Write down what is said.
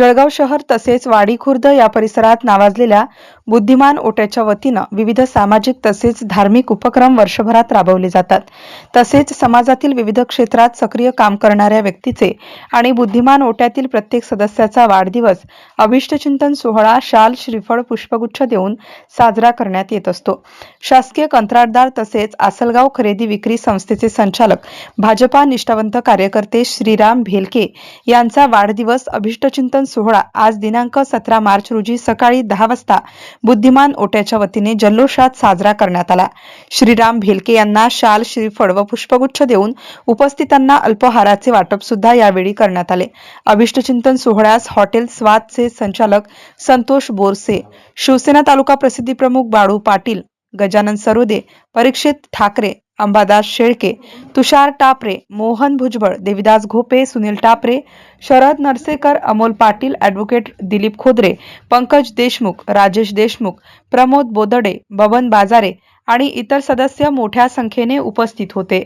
जळगाव शहर तसेच वाडी खुर्द या परिसरात नावाजलेल्या बुद्धिमान ओट्याच्या वतीनं विविध सामाजिक तसेच धार्मिक उपक्रम वर्षभरात राबवले जातात. तसेच समाजातील विविध क्षेत्रात सक्रिय काम करणाऱ्या व्यक्तीचे आणि बुद्धिमान ओट्यातील प्रत्येक सदस्याचा वाढदिवस अभिष्टचिंतन सोहळा शाल श्रीफळ पुष्पगुच्छ देऊन साजरा करण्यात येत असतो. शासकीय कंत्राटदार तसेच आसलगाव खरेदी विक्री संस्थेचे संचालक भाजपा निष्ठावंत कार्यकर्ते श्रीराम भेलके यांचा वाढदिवस अभिष्टचिंतन सोहळा आज दिनांक सतरा मार्च रोजी सकाळी दहा वाजता बुद्धिमान ओट्याच्या वतीने जल्लोषात साजरा करण्यात आला. श्रीराम भेलके यांना शाल श्रीफळ व पुष्पगुच्छ देऊन उपस्थितांना अल्पहाराचे वाटप सुद्धा यावेळी करण्यात आले. अभिष्टचिंतन सोहळ्यास हॉटेल स्वादचे संचालक संतोष बोरसे शिवसेना तालुका प्रसिद्धी प्रमुख बाळू पाटील गजानन सरोदे परीक्षित ठाकरे अंबादास शेळके तुषार टापरे मोहन भुजबळ देविदास घोपे सुनील टापरे शरद नरसेकर अमोल पाटील ॲडव्होकेट दिलीप खोदरे पंकज देशमुख राजेश देशमुख प्रमोद बोदडे बबन बाजारे आणि इतर सदस्य मोठ्या संख्येने उपस्थित होते.